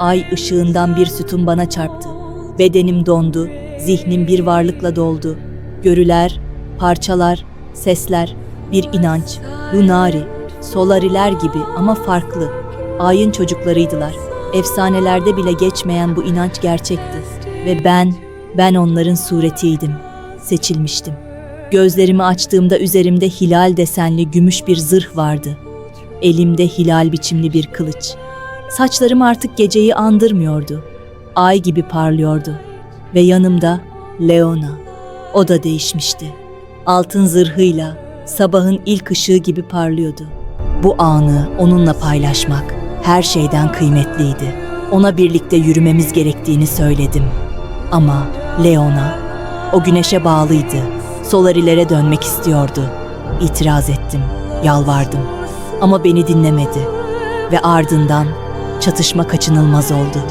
Ay ışığından bir sütun bana çarptı. Bedenim dondu, zihnim bir varlıkla doldu. Görüler, parçalar, sesler, bir inanç, lunari, solariler gibi ama farklı. Ayın çocuklarıydılar. Efsanelerde bile geçmeyen bu inanç gerçekti. Ve ben, ben onların suretiydim. Seçilmiştim. Gözlerimi açtığımda üzerimde hilal desenli gümüş bir zırh vardı. Elimde hilal biçimli bir kılıç. Saçlarım artık geceyi andırmıyordu. Ay gibi parlıyordu. Ve yanımda Leona. O da değişmişti. Altın zırhıyla sabahın ilk ışığı gibi parlıyordu. Bu anı onunla paylaşmak her şeyden kıymetliydi. Ona birlikte yürümemiz gerektiğini söyledim. Ama Leona o güneşe bağlıydı. Solarilere dönmek istiyordu. İtiraz ettim, yalvardım. Ama beni dinlemedi ve ardından çatışma kaçınılmaz oldu.